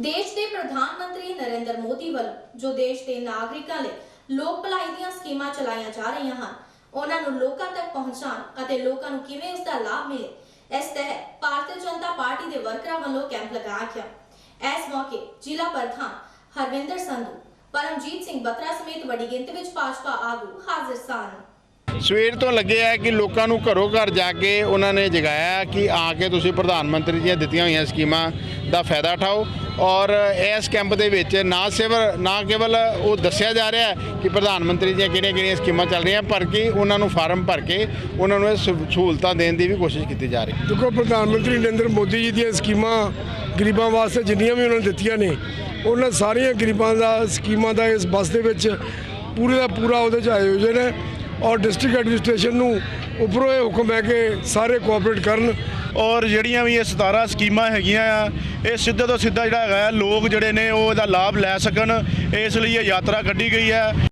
ਦੇਸ਼ ਦੇ ਪ੍ਰਧਾਨ ਮੰਤਰੀ ਨਰਿੰਦਰ ਮੋਦੀ ਵੱਲੋਂ, ਜੋ ਦੇਸ਼ ਦੇ ਨਾਗਰਿਕਾਂ ਲਈ ਲੋਕ ਭਲਾਈ ਦੀਆਂ ਸਕੀਮਾਂ ਚਲਾਈਆਂ ਜਾ ਰਹੀਆਂ ਹਨ, ਉਹਨਾਂ ਨੂੰ ਲੋਕਾਂ ਤੱਕ ਪਹੁੰਚਾਉਣ ਅਤੇ ਲੋਕਾਂ ਨੂੰ ਕਿਵੇਂ ਉਸ ਦਾ ਲਾਭ ਮਿਲੇ, ਇਸ ਤਹਿਤ ਭਾਰਤੀ ਜਨਤਾ ਪਾਰਟੀ ਦੇ ਵਰਕਰਾਂ ਵੱਲੋਂ ਕੈਂਪ ਲਗਾਇਆ ਗਿਆ ਇਸ ਮੌਕੇ ਜ਼ਿਲ੍ਹਾ ਪ੍ਰਧਾਨ ਹਰਵਿੰਦਰ ਸੰਧੂ, ਪਰਮਜੀਤ ਸਿੰਘ ਬਤਰਾ ਸਮੇਤ ਵੱਡੀ ਗਿਣਤੀ ਵਿੱਚ ਭਾਜਪਾ ਆਗੂ ਹਾਜ਼ਰ ਸਨ। ਸਵੇਰ ਤੋਂ ਲੱਗੇ ਆ ਕਿ ਲੋਕਾਂ ਨੂੰ ਘਰੋਂ ਘਰ ਜਾ ਕੇ ਉਹਨਾਂ ਨੇ ਜਗਾਇਆ ਕਿ ਆ ਕੇ ਤੁਸੀਂ ਪ੍ਰਧਾਨ ਮੰਤਰੀ ਦੀਆਂ ਦਿੱਤੀਆਂ ਹੋਈਆਂ ਸਕੀਮਾਂ ਦਾ ਫਾਇਦਾ ਉਠਾਓ। ਔਰ ਇਸ ਕੈਂਪ ਦੇ ਵਿੱਚ ਨਾ ਸਿਵਰ, ਨਾ ਕੇਵਲ ਉਹ ਦੱਸਿਆ ਜਾ ਰਿਹਾ ਕਿ ਪ੍ਰਧਾਨ ਮੰਤਰੀ ਦੀਆਂ ਕਿਹੜੀਆਂ-ਕਿਹੜੀਆਂ ਸਕੀਮਾਂ ਚੱਲ ਰਹੀਆਂ, ਪਰ ਕਿ ਉਹਨਾਂ ਨੂੰ ਫਾਰਮ ਭਰ ਕੇ ਉਹਨਾਂ ਨੂੰ ਇਹ ਸਹੂਲਤਾਂ ਦੇਣ ਦੀ ਵੀ ਕੋਸ਼ਿਸ਼ ਕੀਤੀ ਜਾ ਰਹੀ। ਹੈ ਦੇਖੋ, ਪ੍ਰਧਾਨ ਮੰਤਰੀ ਨਰਿੰਦਰ ਮੋਦੀ ਜੀ ਦੀਆਂ ਸਕੀਮਾਂ ਗਰੀਬਾਂ ਵਾਸਤੇ ਜਿੰਨੀਆਂ ਵੀ ਉਹਨਾਂ ਨੇ ਦਿੱਤੀਆਂ ਨੇ, ਉਹਨਾਂ ਸਾਰੀਆਂ ਗਰੀਬਾਂ ਦਾ, ਸਕੀਮਾਂ ਦਾ ਇਸ ਬੱਸ ਦੇ ਵਿੱਚ ਪੂਰੇ ਦਾ ਪੂਰਾ ਉਹਦੇ 'ਚ ਆਯੋਜਨ ਹੈ। ਔਰ ਡਿਸਟ੍ਰਿਕਟ ਐਡਮਿਨਿਸਟ੍ਰੇਸ਼ਨ ਨੂੰ ਉੱਪਰੋਂ ਇਹ ਹੁਕਮ ਹੈ ਕਿ ਸਾਰੇ ਕੋਆਪਰੇਟ ਕਰਨ। ਔਰ ਜਿਹੜੀਆਂ ਵੀ ਇਹ 17 ਸਕੀਮਾਂ ਹੈਗੀਆਂ ਆ, ਇਹ ਸਿੱਧੇ ਤੋਂ ਸਿੱਧਾ ਜਿਹੜਾ ਹੈਗਾ ਲੋਕ ਜਿਹੜੇ ਨੇ ਉਹ ਇਹਦਾ ਲਾਭ ਲੈ ਸਕਣ। ਇਸ ਲਈ ਇਹ ਯਾਤਰਾ ਕੱਢੀ ਗਈ ਹੈ।